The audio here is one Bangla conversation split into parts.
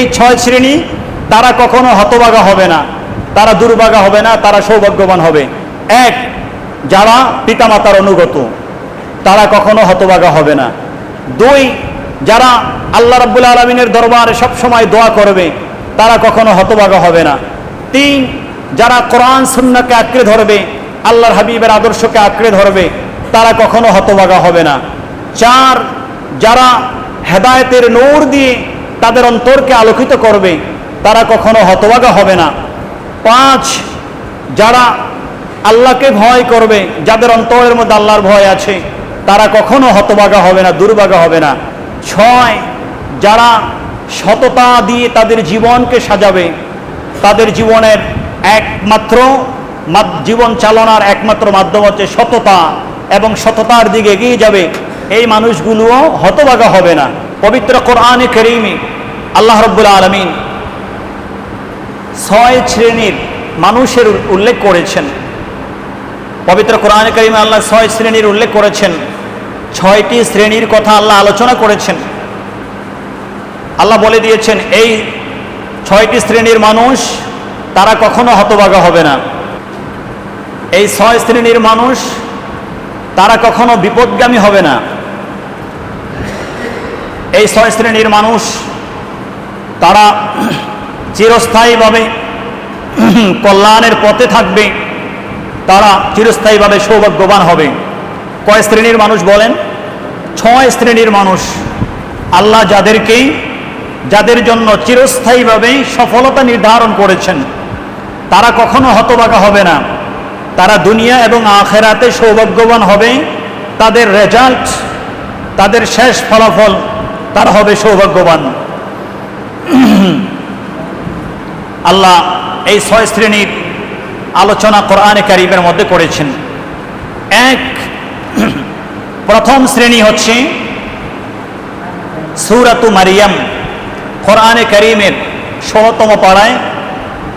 এই ছয় শ্রেণি তারা কখনো হতবাগা হবে না। তারা দুর্ভাগা হবে না, তারা সৌভাগ্যবান হবে। এক, যারা পিতামাতার অনুগত, তারা কখনো হতবাগা হবে না। দুই, যারা আল্লাহ রাব্বুল আলমিনের দরবারে সবসময় দোয়া করবে, তারা কখনো হতবাগা হবে না। তিন, যারা কোরআন, সুন্নাকে আঁকড়ে ধরবে, আল্লাহর হাবিবের আদর্শকে আঁকড়ে ধরবে, তারা কখনো হতবাগা হবে না। চার, যারা হেদায়তের নূর দিয়ে তাদের অন্তরকে আলোকিত করবে, তারা কখনো হতবাগা হবে না। পাঁচ, যারা আল্লাহকে ভয় করবে, যাদের অন্তরের মধ্যে আল্লাহর ভয় আছে, তারা কখনো হতবাগা হবে না দুর্ভাগা হবে না। ছয়, যারা সততা দিয়ে তাদের জীবনকে সাজাবে, তাদের জীবনের একমাত্র জীবন চালনার একমাত্র মাধ্যম হচ্ছে সততা এবং সততার দিকে এগিয়ে যাবে। এই মানুষগুলোও হতবাগা হবে না। পবিত্র কোরআনে করিমে আল্লাহ রব্বুল আলমিন ছয় শ্রেণির মানুষের উল্লেখ করেছেন। পবিত্র কোরআন করিমে আল্লাহ ছয় শ্রেণির উল্লেখ করেছেন। ছয়টি শ্রেণির কথা আল্লাহ আলোচনা করেছেন। আল্লাহ বলে দিয়েছেন, এই ছয়টি শ্রেণির মানুষ তারা কখনো হতবাগা হবে না। এই ছয় শ্রেণির মানুষ তারা কখনো বিপদগামী হবে না। এই ছয় শ্রেণির মানুষ তারা চিরস্থায়ীভাবে কল্যাণের পথে থাকবে, তারা চিরস্থায়ীভাবে সৌভাগ্যবান হবে। কয় শ্রেণির মানুষ বলেন? ছয় শ্রেণির মানুষ। আল্লাহ যাদেরকেই, যাদের জন্য চিরস্থায়ীভাবে সফলতা নির্ধারণ করেছেন, তারা কখনো হতবাগা হবে না। তারা দুনিয়া এবং আখেরাতে সৌভাগ্যবান হবে। তাদের রেজাল্ট তাদের শেষ ফলাফল, তারা হবে সৌভাগ্যবান। আল্লাহ এই ছয় শ্রেণির আলোচনা কোরআনে কারিমের মধ্যে করেছেন। এক, প্রথম শ্রেণি হচ্ছে সুরাতু মারিয়াম। কোরআনে করিমের ষোলতম পাড়ায়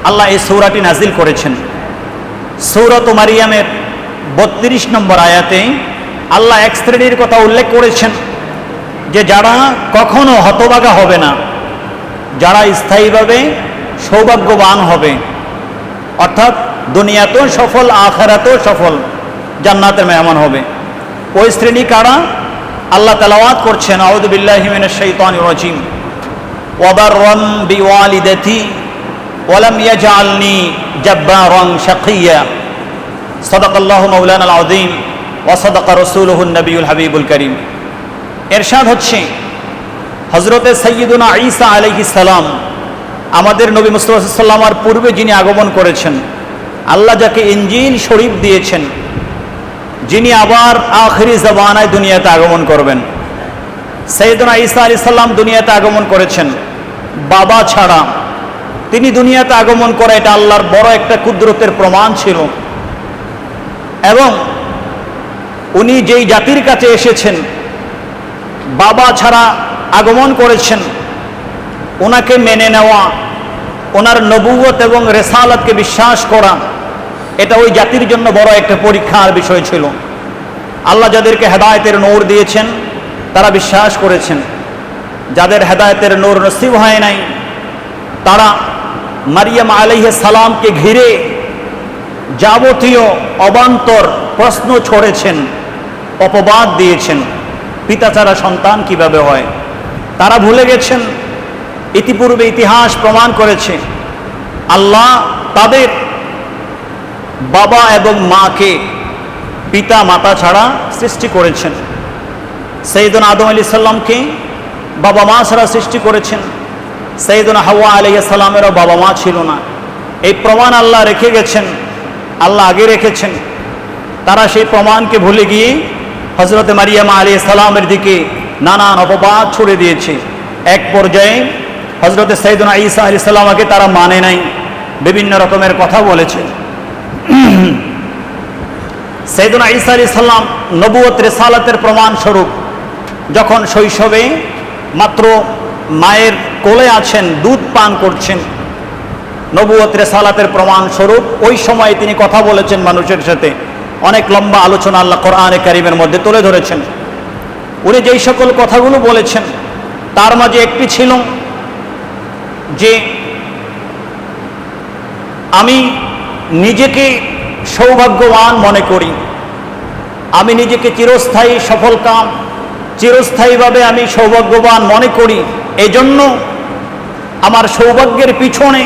আল্লাহ এই সৌরাটি নাজিল করেছেন। সৌরত মারিয়ামের বত্রিশ নম্বর আয়াতে আল্লাহ এক শ্রেণির কথা উল্লেখ করেছেন যে যারা কখনো হতবাগা হবে না, যারা স্থায়ীভাবে সৌভাগ্যবান হবে। অর্থাৎ দুনিয়াতেও সফল, আখেরাতেও সফল, জান্নাতের মেহমান হবে। ওই শ্রেণি কারা? আল্লাহ তালাওয়াত করছেন আউদুবিল্লাহিমিন শৈতান রজিম। ওয়ালাম নবিয়ুল হাবিবুল করিম। এরশাদ হচ্ছে হজরতে ঈসা আলাইহিস সালাম। আমাদের নবী মুস্তফা সাল্লামার পূর্বে যিনি আগমন করেছেন, আল্লাহ যাকে ইঞ্জিন শরীফ দিয়েছেন, যিনি আবার আখরি জবানায় দুনিয়াতে আগমন করবেন। সৈয়দনা ঈসা আলি সাল্লাম দুনিয়াতে আগমন করেছেন। বাবা ছাড়া তিনি দুনিয়াতে আগমন করা এটা আল্লাহর বড় একটা কুদরতের প্রমাণ ছিল। এবং উনি যেই জাতির কাছে এসেছেন, বাবা ছাড়া আগমন করেছেন ওনাকে মেনে নেওয়া, ওনার নবুয়ত এবং রেসালতকে বিশ্বাস করা, এটা ওই জাতির জন্য বড় একটা পরীক্ষার বিষয় ছিল। আল্লাহ যাদেরকে হেদায়তের নূর দিয়েছেন, তারা বিশ্বাস করেছেন। যাদের হেদায়তের নূর নসিব হয় নাই, তারা মারিয়াম আলাইহ সালামকে ঘিরে যাবতীয় অবান্তর প্রশ্ন ছড়েছেন, অপবাদ দিয়েছেন। পিতা ছাড়া সন্তান কীভাবে হয়? তারা ভুলে গেছেন ইতিপূর্বে ইতিহাস প্রমাণ করেছে, আল্লাহ তাদের বাবা এবং মাকে পিতা, মাতা ছাড়া সৃষ্টি করেছেন। সৈয়দন আদম আলি সাল্লামকে বাবা মা ছাড়া সৃষ্টি করেছেন। সৈয়দন হাওয়া আলিয়া সাল্লামেরও বাবা মা ছিল না। এই প্রমাণ আল্লাহ রেখে গেছেন, আল্লাহ আগে রেখেছেন। তারা সেই প্রমাণকে ভুলে গিয়ে হজরত মারিয়ামা আলী সালামের দিকে নানান অপবাদ ছড়ে দিয়েছে। এক পর্যায়ে হজরত সৈদনা ঈসা আলী সাল্লামাকে তারা মানে নাই, বিভিন্ন রকমের কথা বলেছে। সৈদনা ঈসা আলী সাল্লাম নবুয়ত রেসালাতের প্রমাণ স্বরূপ যখন শৈশবে মাত্র মায়ের কোলে আছেন, দুধ পান করছেন নবুয়ত রেসালাতের প্রমাণ স্বরূপ ওই সময়ে তিনি কথা বলেছেন মানুষের সাথে। অনেক লম্বা আলোচনা আল্লাহ কোরআনে কারিমের মধ্যে তুলে ধরেছেন। উনি যেই সকল কথাগুলো বলেছেন, তার মাঝে একটি ছিল যে আমি নিজেকে সৌভাগ্যবান মনে করি। আমি নিজেকে চিরস্থায়ী সফল কাম চিরস্থায়ীভাবে আমি সৌভাগ্যবান মনে করি। এজন্য আমার সৌভাগ্যের পিছনে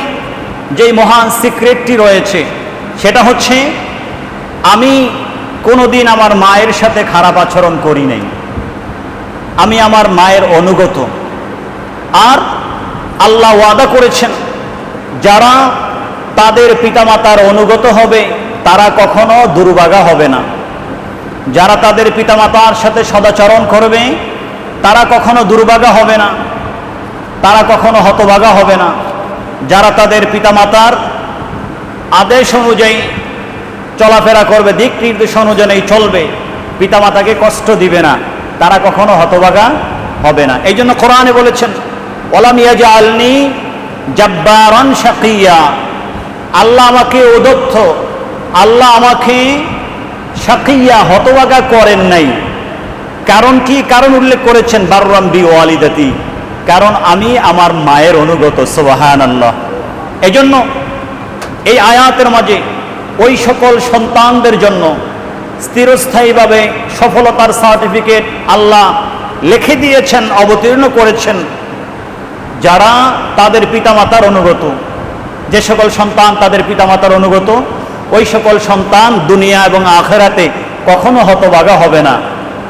যেই মহান সিক্রেটটি রয়েছে, সেটা হচ্ছে আমি কোনোদিন আমার মায়ের সাথে খারাপ আচরণ করি নাই। আমি আমার মায়ের অনুগত। আর আল্লাহ ওয়াদা করেছেন, যারা তাদের পিতামাতার অনুগত হবে, তারা কখনো দুর্ভাগা হবে না। যারা তাদের পিতামাতার সাথে সদাচরণ করবে, তারা কখনো দুর্ভাগা হবে না। তারা কখনো হতভাগা হবে না। যারা তাদের পিতামাতার আদেশ অনুযায়ী চলাফেরা করবে, দিক নির্দেশ অনুযায়ী চলবে, পিতামাতাকে কষ্ট দিবে না। তারা কখনো হতভাগা হবে না। এই জন্য কোরআনে বলেছেন ওলামিয়া আলনি জব্বারন শাকিয়া। আল্লাহ আমাকে উদত্ত আল্লাহ আমাকে শাকিয়া, হতভাগা করেন নাই। কারণ কি? কারণ উল্লেখ করেছেন, বাররাম বি ওয়ালিদাতি কারণ আমি আমার মায়ের অনুগত সোবাহান আল্লাহ জন্য এই আয়াতের মাঝে ওই সকল সন্তানদের জন্য স্থিরস্থায়ীভাবে সফলতার সার্টিফিকেট আল্লাহ লিখে দিয়েছেন, অবতীর্ণ করেছেন। যারা তাদের পিতামাতার অনুগত, যে সকল সন্তান তাদের পিতামাতার অনুগত, ওই সকল সন্তান দুনিয়া এবং আখেরাতে কখনো হতবাগা হবে না।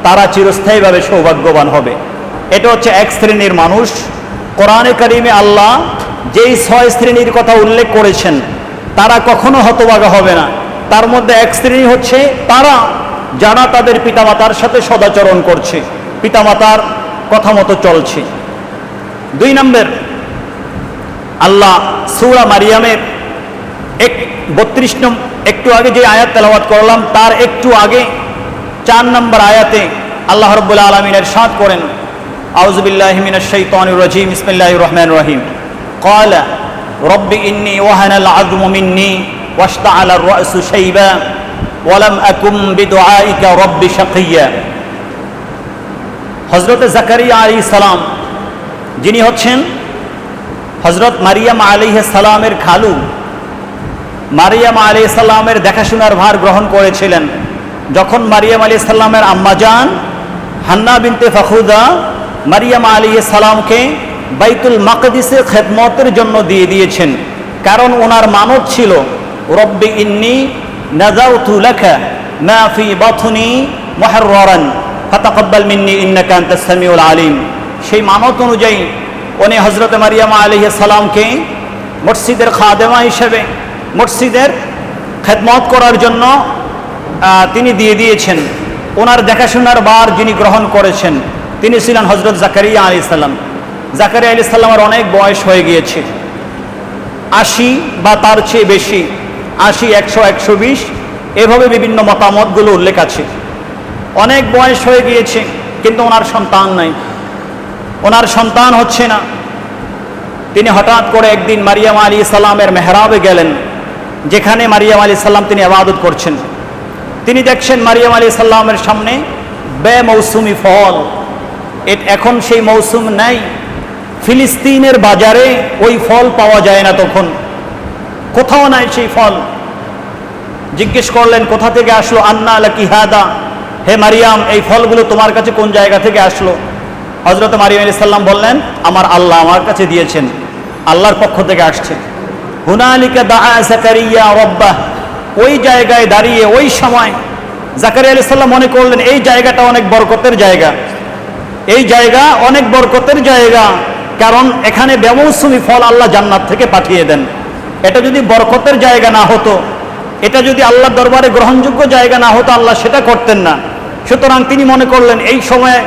তারা চিরস্থায়ীভাবে সৌভাগ্যবান হবে। এটা হচ্ছে এক শ্রেণির মানুষ। কোরআনে কারিমে আল্লাহ যেই ছয় শ্রেণির কথা উল্লেখ করেছেন, তারা কখনো হতবাগা হবে না। তার মধ্যে এক শ্রেণি হচ্ছে তারা, যারা তাদের পিতামাতার সাথে সদাচরণ করছে, পিতামাতার কথা মতো চলছে। দুই নম্বর আল্লাহ সুরা মারিয়ামের এক বত্রিশ নম একটু আগে যে আয়াত তেলাওয়াত করলাম তার একটু আগে চার নম্বর আয়াতে আল্লাহ রব্বুল আলমিনের সাদ করেন আউজবিল্লাহমিন শৈতানুর রাজিম ইসমিল্লাহ রহমান রহিম قال رب إني وهن العظم مني واشتعل الرأس شيبا ولم أكن بدعائك رب شقيا হজরত জাকারিয়া আলী সালাম যিনি হচ্ছেন হজরত মারিয়াম সালামের খালু। মারিয়াম আলী সাল্লামের দেখাশোনার ভার গ্রহণ করেছিলেন। যখন মারিয়াম আলী সাল্লামের আম্মাজান হান্না বিনতে ফখুদা, মারিয়াম আলী সালামকে বাইতুল মাকদিসে খেদমতের জন্য দিয়ে দিয়েছেন। কারণ ওনার মানত ছিল, রব্বি ইন্নি নাজাউতু লাকা মা ফি বাথনি মুহাররান মিন্নি ইন্নাকা সামিউল আলিম। সেই মানত অনুযায়ী উনি হজরত মারিয়ামা আলাইহিস সালামকে মসজিদের খাদেমা হিসেবে, মসজিদের খেদমত করার জন্য তিনি দিয়ে দিয়েছেন। ওনার দেখাশোনার বার যিনি গ্রহণ করেছেন, তিনি ছিলেন হজরত জাকারিয়া আলি সাল্লাম জাকারিয়া আলি সাল্লামের অনেক বয়স হয়ে গিয়েছে। আশি বা তার চেয়ে বেশি, আশি, একশো একশো বিশ, এভাবে বিভিন্ন মতামতগুলো উল্লেখ আছে। অনেক বয়স হয়ে গিয়েছে, কিন্তু ওনার সন্তান নাই। ওনার সন্তান হচ্ছে না। তিনি হঠাৎ করে একদিন মারিয়াম আলী সাল্লামের মেহরাবে গেলেন, যেখানে মারিয়াম আলী সাল্লাম তিনি আবাদত করছেন। তিনি দেখছেন মারিয়াম আলী সাল্লামের সামনে বেমৌসুমি ফল। এ- এখন সেই মৌসুম নাই। ফিলিস্তিনের বাজারে ওই ফল পাওয়া যায় না তখন। কোথাও নাই সেই ফল। জিজ্ঞেস করলেন, কোথা থেকে আসলো? আন্না আলা কিহাদা হে মারিয়াম, এই ফলগুলো তোমার কাছে কোন জায়গা থেকে আসলো? হজরত মারিয়াম আলী সাল্লাম বললেন, আমার আল্লাহ আমার কাছে দিয়েছেন, আল্লাহর পক্ষ থেকে আসছে। হুনালিকা দা জাকারিয়া রব্বাহ। ওই জায়গায় দাঁড়িয়ে, ওই সময় জাকারিয়া আলী সাল্লাম মনে করলেন, এই জায়গাটা অনেক বরকতের জায়গা। এই জায়গা অনেক বরকতের জায়গা। কারণ এখানে বেমৌসুমি ফল আল্লাহ জান্নাত থেকে পাঠিয়ে দেন। এটা যদি বরকতের জায়গা না হতো, এটা যদি আল্লাহর দরবারে গ্রহণযোগ্য জায়গা না হতো, আল্লাহ সেটা করতেন না। সুতরাং তিনি মনে করলেন, এই সময়ে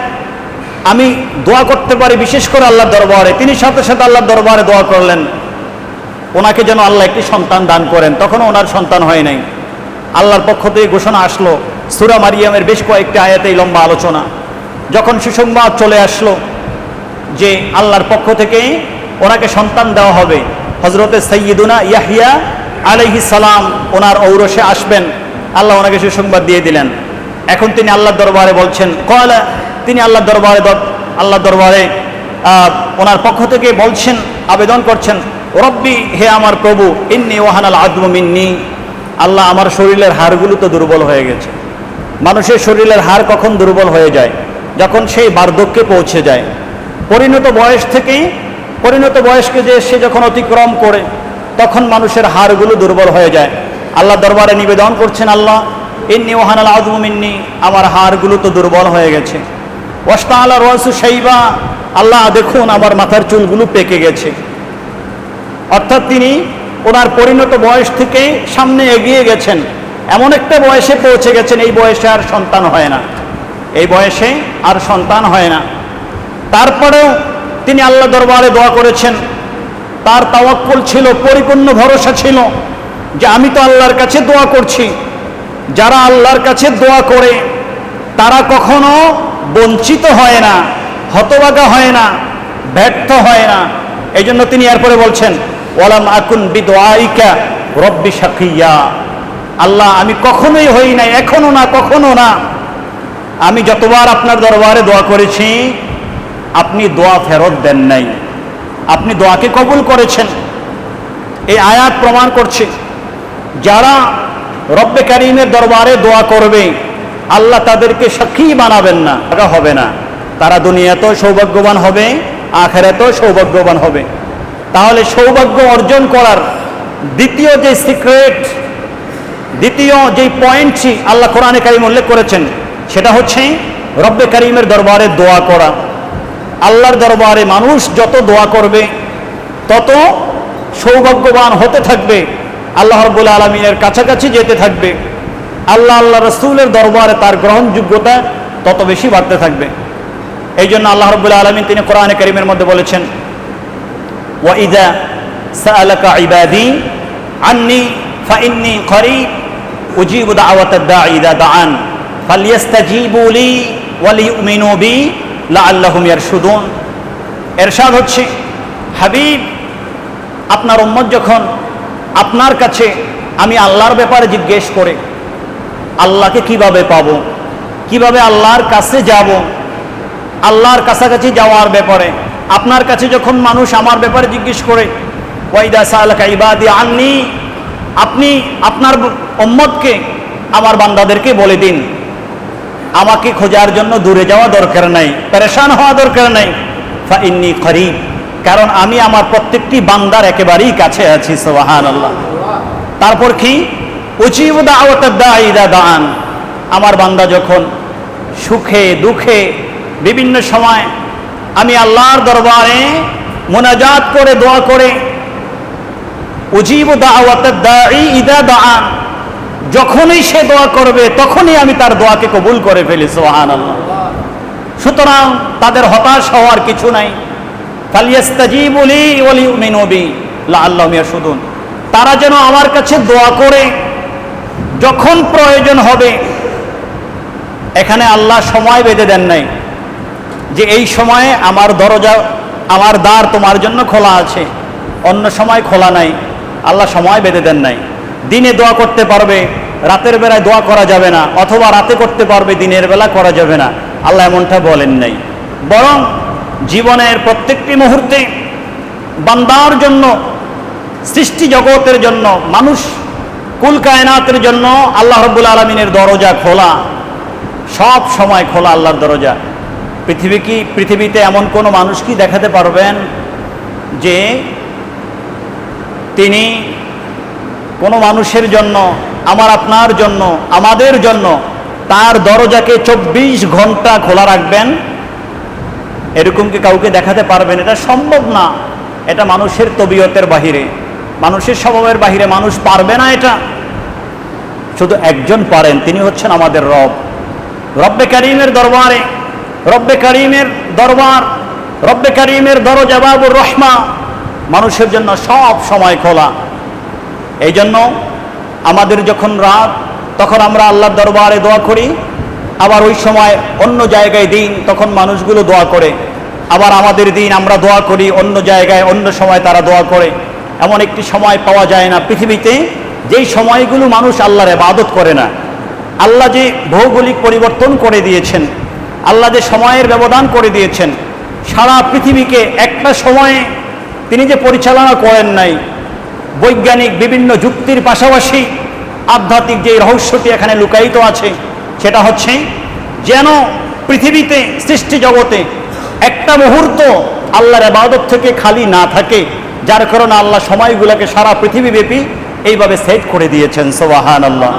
আমি দোয়া করতে পারি, বিশেষ করে আল্লাহর দরবারে। তিনি সাথে সাথে আল্লাহর দরবারে দোয়া করলেন। ওনাকে যেন আল্লাহ একটি সন্তান দান করেন। তখনও ওনার সন্তান হয় নাই। আল্লাহর পক্ষ থেকে ঘোষণা আসলো, সুরা মারিয়ামের বেশ কয়েকটি আয়াতেই লম্বা আলোচনা। যখন সুসংবাদ চলে আসলো যে আল্লাহর পক্ষ থেকে ওনাকে সন্তান দেওয়া হবে হজরতে সৈয়দুনা ইয়াহিয়া আলাইহিস সালাম ওনার ঔরসে আসবেন। আল্লাহ ওনাকে সুসংবাদ দিয়ে দিলেন। এখন তিনি আল্লাহর দরবারে বলছেন কয়লা তিনি আল্লাহ দরবারে আল্লাহ দরবারে ওনার পক্ষ থেকে বলছেন, আবেদন করছেন, রব্বি, হে আমার প্রভু, ইন্নি ওহানাল আদম মিন্নি। আল্লাহ আমার শরীরের হাড়গুলো তো দুর্বল হয়ে গেছে। মানুষের শরীরের হাড় কখন দুর্বল হয়ে যায়? যখন সেই বার্ধক্যে পৌঁছে যায়। পরিণত বয়স থেকেই, পরিণত বয়সকে যে সে যখন অতিক্রম করে, তখন মানুষের হাড়গুলো দুর্বল হয়ে যায়। আল্লাহ দরবারে নিবেদন করছেন, আল্লাহ, ইন্নি ওহানাল আদম মিন্নি, আমার হাড়গুলো তো দুর্বল হয়ে গেছে। ওয়াস্তা আল্লাহ রসু সাইবা আল্লাহ দেখুন আমার মাথার চুলগুলো পেকে গেছে। অর্থাৎ তিনি ওনার পরিণত বয়স থেকে সামনে এগিয়ে গেছেন। এমন একটা বয়সে পৌঁছে গেছেন, এই বয়সে আর সন্তান হয় না। এই বয়সে আর সন্তান হয় না। তারপরেও তিনি আল্লাহ দরবারে দোয়া করেছেন। তার তাওয়াক্কুল ছিল, পরিপূর্ণ ভরসা ছিল যে আমি তো আল্লাহর কাছে দোয়া করছি। যারা আল্লাহর কাছে দোয়া করে, তারা কখনো বঞ্চিত হয় না, হতবাগা হয় না, ব্যর্থ হয় না। এই জন্য তিনি এরপরে বলছেন, ওয়ালাম আকুন বিদোয়াইকা রব্বি সাকিয়া আল্লাহ, আমি কখনোই হই নাই, এখনও না, কখনো না। আমি যতবার আপনার দরবারে দোয়া করেছি, আপনি দোয়া ফেরত দেন নাই। আপনি দোয়াকে কবুল করেছেন। এই আয়াত প্রমাণ করছে, যারা রব্বে কারিমের দরবারে দোয়া করবে আল্লাহ তাদেরকে সাক্ষী বানাবেন না। হবে না। তারা দুনিয়াতেও সৌভাগ্যবান হবে, আখেরাতেও সৌভাগ্যবান হবে। তাহলে সৌভাগ্য অর্জন করার দ্বিতীয় যে সিক্রেট দ্বিতীয় যে পয়েন্টটি আল্লাহ কোরআনে কারিম উল্লেখ করেছেন, সেটা হচ্ছে রব্বে কারিমের দরবারে দোয়া করা। আল্লাহর দরবারে মানুষ যত দোয়া করবে, তত সৌভাগ্যবান হতে থাকবে। আল্লাহ রব্বুল আলমিনের কাছাকাছি যেতে থাকবে। আল্লাহ আল্লাহ রসুলের দরবারে তার গ্রহণযোগ্যতা তত বেশি বাড়তে থাকবে। এই জন্য আল্লাহ রব্বুল আলমিন তিনি কোরআনে করিমের মধ্যে বলেছেন আন্নি উজিবু দাওয়াত ইদা লি ইয়ারশুদুন। এরশাদ হচ্ছে, হাবিব, আপনার উম্মত যখন আপনার কাছে আমি আল্লাহর ব্যাপারে জিজ্ঞেস করে আল্লাহকে কীভাবে পাব? কীভাবে আল্লাহর কাছে যাব? আল্লাহর কাছাকাছি যাওয়ার ব্যাপারে। আপনার কাছে যখন মানুষ আমার ব্যাপারে জিজ্ঞেস করে, ওয়াইদা সালাকা ইবাদি আননি আপনি আপনার উম্মতকে, আমার বান্দাদেরকে বলে দিন। আমাকে খোঁজার জন্য দূরে যাওয়া দরকার নাই, পরেশান হওয়া দরকার নাই। ইন্নি কারণ আমি আমার প্রত্যেকটি বান্দার একেবারেই কাছে আছি সোহান আল্লাহ তারপর কি? উচিব দাওয়াতা দান। আমার বান্দা যখন সুখে, দুঃখে, বিভিন্ন সময় আমি আল্লাহর দরবারে মোনাজাত করে, দোয়া করে উজিব ইদা দান, যখনই সে দোয়া করবে, তখনই আমি তার দোয়াকে কবুল করে ফেলি সোহান সুতরাং তাদের হতাশ হওয়ার কিছু নাই। লা আল্লাহ তারা যেন আমার কাছে দোয়া করে যখন প্রয়োজন হবে, এখানে আল্লাহ সময় বেঁধে দেন নাই যে এই সময়ে আমার দরজা, আমার দ্বার তোমার জন্য খোলা আছে, অন্য সময় খোলা নাই, আল্লাহ সময় বেঁধে দেন নাই। দিনে দোয়া করতে পারবে, রাতের বেলায় দোয়া করা যাবে না, অথবা রাতে করতে পারবে, দিনের বেলা করা যাবে না, আল্লাহ এমনটা বলেন নাই। বরং জীবনের প্রত্যেকটি মুহূর্তে বান্দার জন্য, সৃষ্টি জগতের জন্য, মানুষ কুল কায়নাতের জন্য আল্লাহ রব্বুল আলমিনের দরজা খোলা। সব সময় খোলা আল্লাহর দরজা। পৃথিবী কি, পৃথিবীতে এমন কোনো মানুষ কি দেখাতে পারবেন যে তিনি কোনো মানুষের জন্য, আমার আপনার জন্য, আমাদের জন্য তার দরজাকে চব্বিশ ঘণ্টা খোলা রাখবেন? এরকম কি কাউকে দেখাতে পারবেন? এটা সম্ভব না। এটা মানুষের তবিয়তের বাহিরে। মানুষের স্বভাবের বাহিরে মানুষ পারবে না এটা। শুধু একজন পারেন, তিনি হচ্ছেন আমাদের রব। রব্বে করিমের দরবারে, রব্বে করিমের দরবার, রব্বে করিমের দরজা বাবুর রহমা মানুষের জন্য সব সময় খোলা। এই জন্য আমাদের যখন রাত, তখন আমরা আল্লাহর দরবারে দোয়া করি। আবার ওই সময় অন্য জায়গায় দিন, তখন মানুষগুলো দোয়া করে। আবার আমাদের দিন আমরা দোয়া করি, অন্য জায়গায় অন্য সময় তারা দোয়া করে। এমন একটি সময় পাওয়া যায় না পৃথিবীতে, যেই সময়গুলো মানুষ আল্লাহর ইবাদত করে না। আল্লাহ যে ভৌগোলিক পরিবর্তন করে দিয়েছেন, আল্লাহ যে সময়ের ব্যবধান করে দিয়েছেন, সারা পৃথিবীকে একটা সময়ে তিনি যে পরিচালনা করেন নাই, বৈজ্ঞানিক বিভিন্ন যুক্তির পাশাপাশি আধ্যাত্মিক যে রহস্যটি এখানে লুকায়িত আছে, সেটা হচ্ছে যেন পৃথিবীতে, সৃষ্টি জগতে একটা মুহূর্ত আল্লাহর আবাদত থেকে খালি না থাকে। যার কারণে আল্লাহ সময়গুলোকে সারা পৃথিবীব্যাপী এইভাবে সেট করে দিয়েছেন সোবাহান আল্লাহ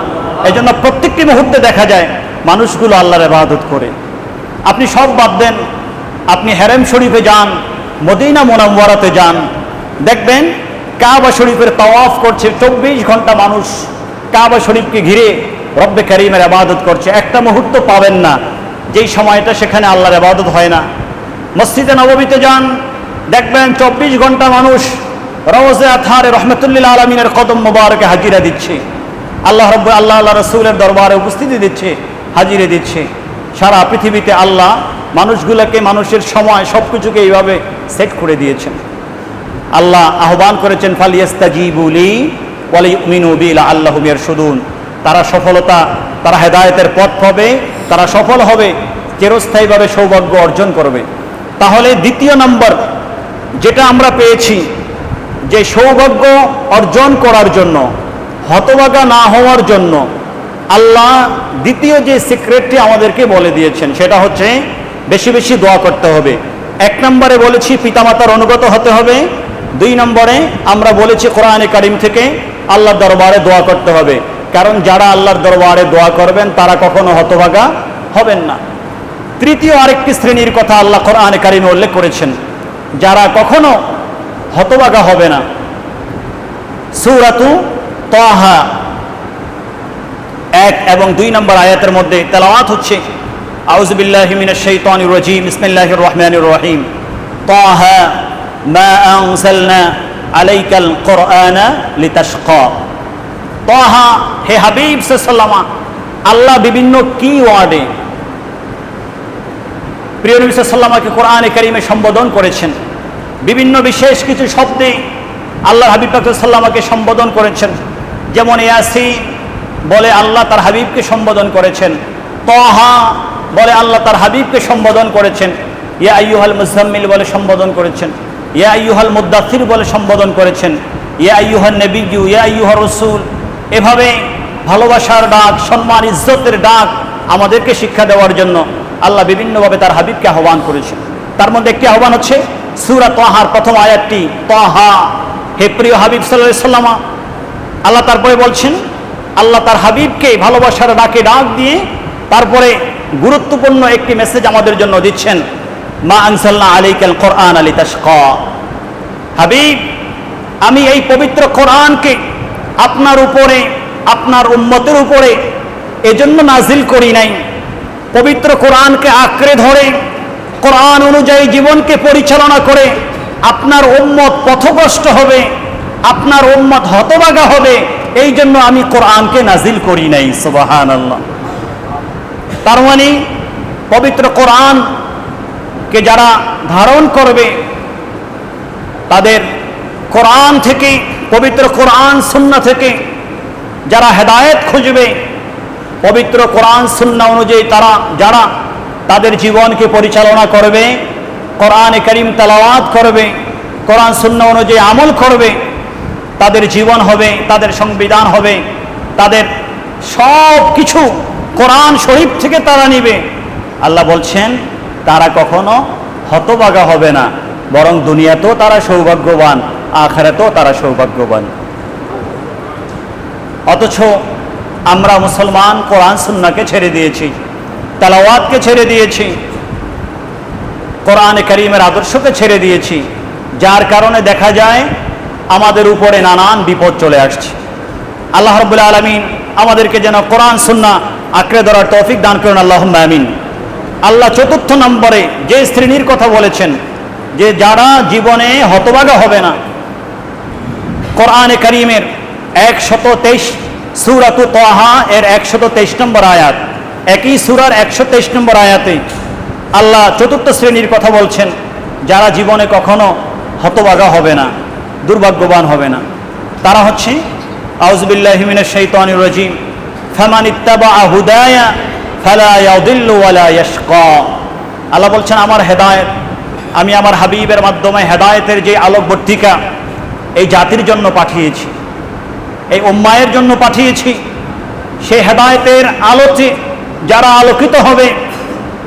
এই জন্য প্রত্যেকটি মুহূর্তে দেখা যায় মানুষগুলো আল্লাহর আবাদত করে। আপনি সব বাদ দেন, আপনি হ্যারেম শরীফে যান, মদিনা মোনাম্বরাতে যান, দেখবেন কাবা শরীফের তাওয়াফ করছে চব্বিশ ঘণ্টা মানুষ কাবা শরীফকে ঘিরে রব্বে করিমের আবাদত করছে। একটা মুহূর্ত পাবেন না, যেই সময়টা সেখানে আল্লাহর আবাদত হয় না। মসজিদে নবমীতে যান দেখবেন চব্বিশ ঘণ্টা মানুষ রওজে আথারে রহমতুল্লিল আলমিনের কদম মোবারকে হাজিরা দিচ্ছে। আল্লাহ রব্ব আল্লাহ আল্লাহ রসুলের দরবারে উপস্থিতি দিচ্ছে, হাজিরে দিচ্ছে। সারা পৃথিবীতে আল্লাহ মানুষগুলোকে মানুষের সময় সব কিছুকে এইভাবে সেট করে দিয়েছেন। আল্লাহ আহ্বান করেছেন ফালিয়াস্তাজিবুলি ওয়ালি মিনু বিল আল্লাহ মিয়ার সুদুন তারা সফলতা, তারা হেদায়তের পথ পাবে, তারা সফল হবে, চিরস্থায়ীভাবে সৌভাগ্য অর্জন করবে। তাহলে দ্বিতীয় নম্বর যেটা আমরা পেয়েছি, যে সৌভাগ্য অর্জন করার জন্য হতবাগা না হওয়ার জন্য আল্লাহ দ্বিতীয় যে সিক্রেটটি আমাদেরকে বলে দিয়েছেন, সেটা হচ্ছে বেশি বেশি দোয়া করতে হবে। এক নম্বরে বলেছি পিতামাতার অনুগত হতে হবে। দুই নম্বরে আমরা বলেছি কোরআনে কারিম থেকে আল্লাহর দরবারে দোয়া করতে হবে। কারণ যারা আল্লাহর দরবারে দোয়া করবেন, তারা কখনো হতভাগা হবেন না। তৃতীয় আরেকটি শ্রেণির কথা আল্লাহ কোরআনে কারিমে উল্লেখ করেছেন। যারা কখনো হতভাগা হবে না। সুরাতু তাহা এক এবং দুই নম্বর আয়াতের মধ্যে তেলাওয়াত হচ্ছে আউজবিল্লাহি মিনাশ শাইতানির রাজিম, বিসমিল্লাহির রহমানির রহিম। আল্লাহ বিভিন্ন কি ওয়ার্ডে প্রিয় নবী সাল্লামাকে কোরআনে কারিমে সম্বোধন করেছেন। বিভিন্ন বিশেষ কিছু শব্দে আল্লাহ হাবিব সাল্লামাকে সম্বোধন করেছেন। যেমন ইয়াসি বলে আল্লাহ তার হাবিবকে সম্বোধন করেছেন। তহা বলে আল্লাহ তার হাবিবকে সম্বোধন করেছেন। ইয়া আইয়ুহাল মুজাম্মিল বলে সম্বোধন করেছেন। ইয়া আইয়ুহাল মুদাথির বলে সম্বোধন করেছেন। ইয়া আইয়ুহান নবিজু ইয়া আইয়ুহা রসুল। এভাবে ভালোবাসার ডাক, সম্মান, ইজ্জতের ডাক আমাদেরকে শিক্ষা দেওয়ার জন্য আল্লাহ বিভিন্নভাবে তার হাবিবকে আহ্বান করেছেন। তার মধ্যে একটি আহ্বান হচ্ছে, সুরা তহার প্রথম আয়াতটি, তহা। হে প্রিয় হাবিব সাল্লাহ সাল্লামা আল্লাহ তারপরে বলছেন, আল্লাহ তার হাবিবকে ভালোবাসার ডাকে ডাক দিয়ে তারপরে গুরুত্বপূর্ণ একটি মেসেজ আমাদের জন্য দিচ্ছেন, মা আনসাল্লাহ আলিকাল কোরআন আলী তাসক হাবিব, আমি এই পবিত্র কোরআনকে আপনার উপরে, আপনার উম্মতের উপরে এজন্য নাজিল করি নাই। পবিত্র কোরআনকে আঁকড়ে ধরে, কোরআন অনুযায়ী জীবনকে পরিচালনা করে, আপনার উম্মত পথভ্রষ্ট হবে, আপনার উম্মত হতবাগা হবে, এই জন্য আমি কোরআনকে নাজিল করি নাই সুবাহান আল্লাহ তার মানে পবিত্র কোরআনকে যারা ধারণ করবে, তাদের কোরআন থেকে, পবিত্র কোরআন সুন্না থেকে যারা হেদায়েত খুঁজবে পবিত্র কোরআন সুন্না অনুযায়ী তারা, যারা তাদের জীবনকে পরিচালনা করবে, কোরআনে করিম তালাওয়াত করবে, কোরআন সুন্না অনুযায়ী আমল করবে, তাদের জীবন হবে, তাদের সংবিধান হবে, তাদের সব কিছু কোরআন শরীফ থেকে তারা নিবে। আল্লাহ বলছেন, তারা কখনো হতবাগা হবে না, বরং দুনিয়াতেও তারা সৌভাগ্যবান, আখারাতেও তারা সৌভাগ্যবান। অথচ আমরা মুসলমান কোরআন সুন্নাকে ছেড়ে দিয়েছি, তালাওয়াতকে ছেড়ে দিয়েছি, কোরআনে করিমের আদর্শকে ছেড়ে দিয়েছি, যার কারণে দেখা যায় আমাদের উপরে নানান বিপদ চলে আসছে। আল্লাহ রবুল্লা আলমিন আমাদেরকে যেন কোরআন সুন্না আঁকড়ে ধরার তৌফিক দান করেন আল্লাহ আমিন। আল্লাহ চতুর্থ নম্বরে যে শ্রেণির কথা বলেছেন, যে যারা জীবনে হতবাগা হবে না, কোরআনে করিমের একশত তেইশ সুরাতু তহা এর একশত তেইশ নম্বর আয়াত। একই সুরার একশো তেইশ নম্বর আয়াতে আল্লাহ চতুর্থ শ্রেণির কথা বলছেন, যারা জীবনে কখনো হতবাগা হবে না, দুর্ভাগ্যবান হবে না। তারা হচ্ছে আউজবিল্লাহিমিনের শৈতানির রাজিম, ফামান ইত্তাবা হুদায়া ফালা ইয়াদিল্লু ওয়ালা ইয়াশকা। আল্লাহ বলছেন, আমার হেদায়েত, আমি আমার হাবিবের মাধ্যমে হেদায়তের যে আলোকবর্তিকা, এই জাতির জন্য পাঠিয়েছি। এই উম্মায়ের জন্য পাঠিয়েছি। সে হেদায়েতের আলোতে যারা আলোকিত হবে,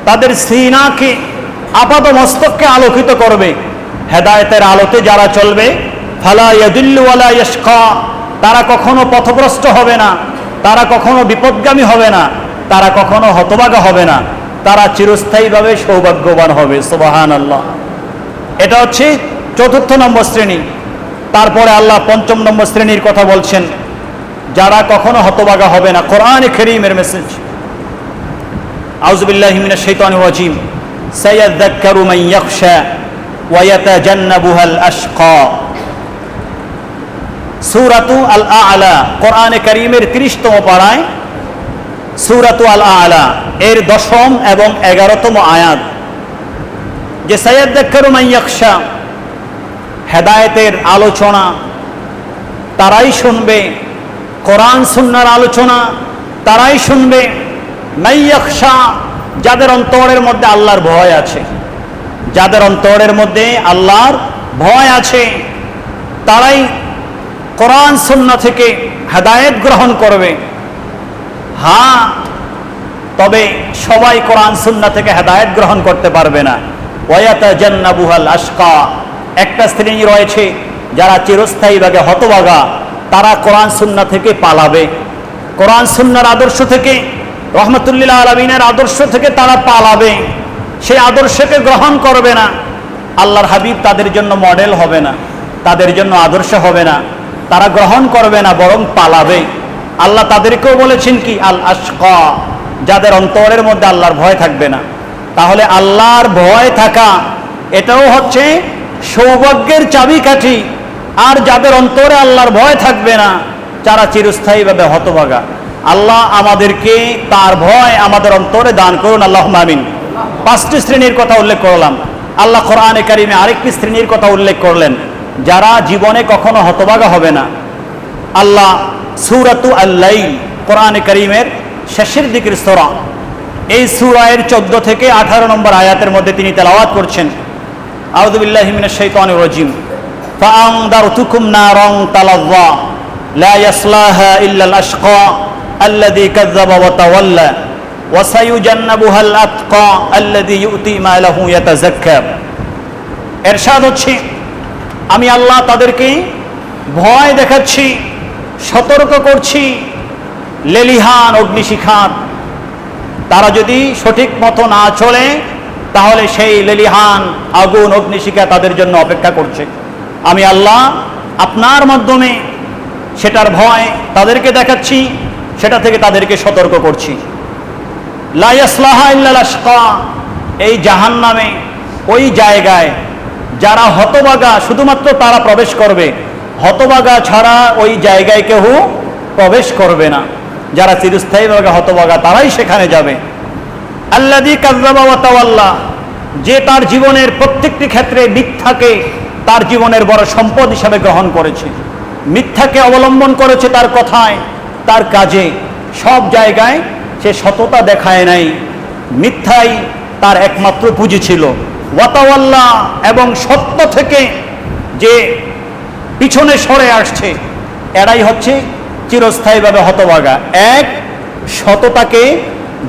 তাদের সিনাকে আপাত মস্তককে আলোকিত করবে। হেদায়েতের আলোতে যারা চলবে, ফালা ইয়াদিল্লু ওয়ালা ইয়াশকা, তারা কখনো পথভ্রষ্ট হবে না, তারা কখনো বিপদগামী হবে না, তারা কখনো হতবাগা হবে না, তারা চিরস্থায়ীভাবে সৌভাগ্যবান হবে। সুবাহান আল্লাহ এটা হচ্ছে চতুর্থ নম্বর শ্রেণি। তারপরে আল্লাহ পঞ্চম নম্বর শ্রেণির কথা বলছেন, যারা কখনো হতবাগা হবে না। কোরআন করিমের মেসেজ সূরাতু আল আ'লা কোরআনে কারীমের 30তম পারায় সূরাতু এর দশম এবং এগারোতম আয়াত। যে সায়াযাক্কারু মান ইয়াখশা হেদায়েতের আলোচনা, তারাই শুনবে, কোরআন সুন্নার আলোচনা, তারাই শুনবে। মাইয়াকশা যাদের অন্তরের মধ্যে আল্লাহর ভয় আছে, যাদের অন্তরের মধ্যে আল্লাহর ভয় আছে, তারাই কোরআন সুন্না থেকে হেদায়েত গ্রহণ করবে। হ্যাঁ তবে সবাই কোরআন সুন্না থেকে হেদায়েত গ্রহণ করতে পারবে না। ওয়াতা জান্নাবুহাল আশকা একটা শ্রেণি রয়েছে যারা চিরস্থায়ীভাবে হতবাগা তারা কোরআন সুন্না থেকে পালাবে। কোরআন সুন্নার আদর্শ থেকে রহমতুল্লাহ আলমিনের আদর্শ থেকে তারা পালাবে। সেই আদর্শকে গ্রহণ করবে না। আল্লাহর হাবিব তাদের জন্য মডেল হবে না, তাদের জন্য আদর্শ হবে না। তারা গ্রহণ করবে না, বরং পালাবে। আল্লাহ তাদেরকেও বলেছেন কি? আল আশকা, যাদের অন্তরের মধ্যে আল্লাহর ভয় থাকবে না। তাহলে আল্লাহর ভয় থাকা, এটাও হচ্ছে সৌভাগ্যের চাবিকাঠি। আর যাদের অন্তরে আল্লাহর ভয় থাকবে না, যারা চিরস্থায়ীভাবে হতভাগা। আল্লাহ আমাদেরকে তার ভয় আমাদের অন্তরে দান করুন আল্লাহ মামিন পাঁচটি শ্রেণির কথা উল্লেখ করলাম। আল্লাহ কোরআনে কারিমে আরেকটি শ্রেণির কথা উল্লেখ করলেন, যারা জীবনে কখনো হতভাগা হবে না। আল্লাহ সুরাতু আল্লাই কোরআনে করিমের শেষের দিকের সোরা। এই সুরায়ের চোদ্দ থেকে আঠারো নম্বর আয়াতের মধ্যে তিনি তেলাওয়াত করছেন। আউদুবিল্লাহিমিনের শৈতান রজিম ফাং দার তুকুম না রং তালাল্লা লা ইয়াসলাহা ইল্লাল আশকা আল্লাযী কাযযাবা ওয়া তাওয়াল্লা। ওয়া সাইয়ুজান্নাবুহা আল আতকা আল্লাযী ইউতি মালাহু ইয়াতাযাক্কা। এরশাদ হচ্ছে, আমি আল্লাহ তাদেরকে ভয় দেখাচ্ছি, সতর্ক করছি, লেলিহান, অগ্নিশিখার। তারা যদি সঠিক মতো না চলে তাহলে সেই লেলিহান আগুন অগ্নিশিখা তাদের জন্য অপেক্ষা করছে। আমি আল্লাহ আপনার মাধ্যমে সেটার ভয় তাদেরকে দেখাচ্ছি, সেটা থেকে তাদেরকে সতর্ক করছি। এই জাহান নামে ওই জায়গায় যারা হতবাগা, শুধুমাত্র তারা প্রবেশ করবে, হতবাগা ছাড়া ওই জায়গায় কেউ প্রবেশ করবে না। যারা চিরস্থায়ীভাবে হতবাগা, তারাই সেখানে যাবে। আল্লাদি যে তার জীবনের প্রত্যেকটি ক্ষেত্রে মিথ্যাকে তার জীবনের বড় সম্পদ হিসাবে গ্রহণ করেছে। মিথ্যাকে অবলম্বন করেছে তার কথায়, তার কাজে। সব জায়গায় সে সততা দেখায় নাই। মিথ্যাই তার একমাত্র পুঁজি ছিল। ওয়াতাওয়াল্লা এবং সত্য থেকে যে পিছনে সরে আসছে, এরাই হচ্ছে চিরস্থায়ীভাবে হতবাগা এক, সততাকে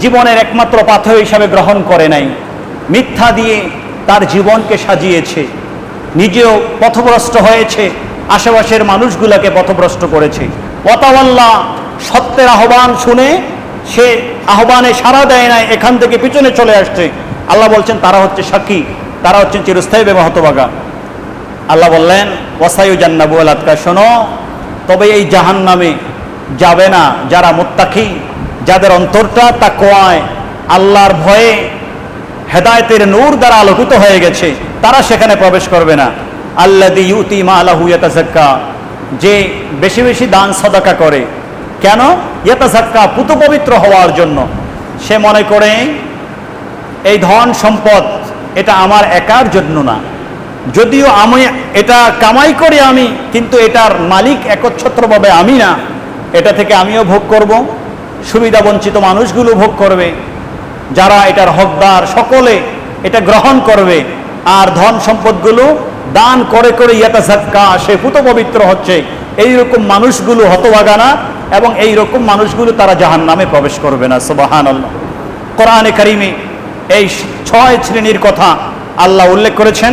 জীবনের একমাত্র পাথর হিসাবে গ্রহণ করে নাই। মিথ্যা দিয়ে তার জীবনকে সাজিয়েছে। নিজেও পথভ্রষ্ট হয়েছে। আশেপাশের মানুষগুলোকে পথভ্রষ্ট করেছে। ওয়াতাওয়াল্লা সত্যের আহ্বান শুনে সে আহ্বানে সাড়া দেয় নাই, এখান থেকে পিছনে চলে আসছে। আল্লাহ বলছেন, তারা হচ্ছে সাক্ষী, তারা হচ্ছেন চিরস্থায়ী হতবাগা আল্লাহ বললেন, ওয়াসায়ু জান্নাবু আলাতকা শোনো, তবে এই জাহান নামে যাবে না যারা মোত্তাকি। যাদের অন্তরটা তা কোয়ায় আল্লাহর ভয়ে হেদায়তের নূর দ্বারা আলোকিত হয়ে গেছে, তারা সেখানে প্রবেশ করবে না। আল্লাদি ইউতি মা আল্লাহু ইয়াতাজাক্কা যে বেশি বেশি দান সদাকা করে। কেন? ইয়াতাজাক্কা পুত পবিত্র হওয়ার জন্য। সে মনে করে, এই ধন সম্পদ, এটা আমার একার জন্য না। যদিও আমি এটা কামাই করে আমি, কিন্তু এটার মালিক একচ্ছত্রভাবে আমি না। এটা থেকে আমিও ভোগ করব। সুবিধা বঞ্চিত মানুষগুলো ভোগ করবে, যারা এটার হকদার সকলে এটা গ্রহণ করবে, আর ধন সম্পদগুলো দান করে করে ইয়াতা ঝাক্কা সে পুত পবিত্র হচ্ছে। এইরকম মানুষগুলো হতবাগানা এবং এই রকম মানুষগুলো তারা জাহান নামে প্রবেশ করবে না সুবাহান আল্লাহ কোরআনে কারিমে এই ছয় শ্রেণির কথা আল্লাহ উল্লেখ করেছেন।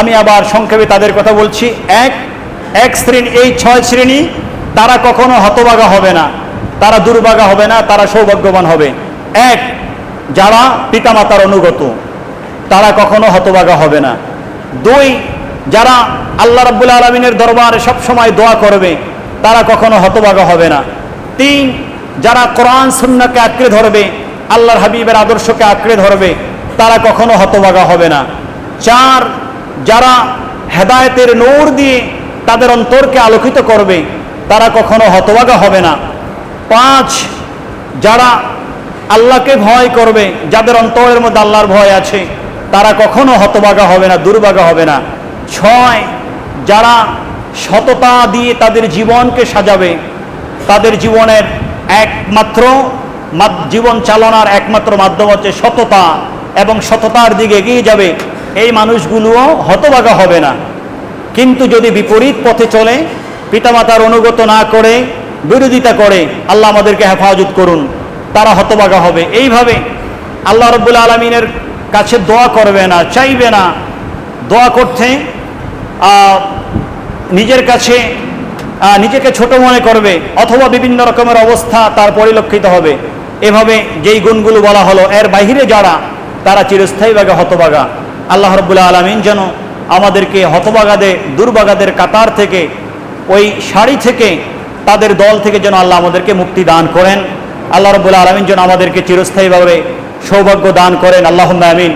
আমি আবার সংক্ষেপে তাদের কথা বলছি। এক এক শ্রেণি, এই ছয় শ্রেণি তারা কখনো হতবাগা হবে না। তারা দুর্ভাগা হবে না, তারা সৌভাগ্যবান হবে। এক, যারা পিতামাতার অনুগত, তারা কখনো হতবাগা হবে না। দুই, যারা আল্লাহ রাব্বুল আলমিনের দরবারে সবসময় দোয়া করবে, তারা কখনো হতবাগা হবে না। তিন, যারা কোরআন, সুন্নাকে আঁকড়ে ধরবে, আল্লাহর হাবিবের আদর্শকে আঁকড়ে ধরবে, তারা কখনো হতবাগা হবে না। চার, যারা হেদায়েতের নূর দিয়ে তাদের অন্তরকে আলোকিত করবে, তারা কখনো হতবাগা হবে না। পাঁচ যারা আল্লাহকে ভয় করবে, যাদের অন্তরের মধ্যে আল্লাহর ভয় আছে, তারা কখনো হতবাগা হবে না, দুর্বাগা হবে না। ছয়, যারা সততা দিয়ে তাদের জীবনকে সাজাবে, তাদের জীবনের একমাত্র জীবন চালনার একমাত্র মাধ্যম হচ্ছে সততা এবং সততার দিকে এগিয়ে যাবে, এই মানুষগুলোও হতবাগা হবে না। কিন্তু যদি বিপরীত পথে চলে, পিতামাতার অনুগত না করে বিরোধিতা করে, আল্লাহ আমাদেরকে হেফাজত করুন। তারা হতবাগা হবে। এইভাবে আল্লাহ রব্বুল আলমিনের কাছে দোয়া করবে না, চাইবে না। দোয়া করতে নিজের কাছে নিজেকে ছোট মনে করবে, অথবা বিভিন্ন রকমের অবস্থা তার পরিলক্ষিত হবে। এভাবে যেই গুণগুলো বলা হলো, এর বাহিরে যারা, তারা চিরস্থায়ীভাবে হতবাগা। আল্লাহ রব্বুল্লাহ আলমিন যেন আমাদেরকে হতবাগাদের, দুর্বাগাদের কাতার থেকে, ওই শাড়ি থেকে তাদের দল থেকে যেন আল্লাহ আমাদেরকে মুক্তি দান করেন। আল্লাহ রবুল্লা আলমিন যেন আমাদেরকে চিরস্থায়ীভাবে সৌভাগ্য দান করেন। আল্লাহ আমিন।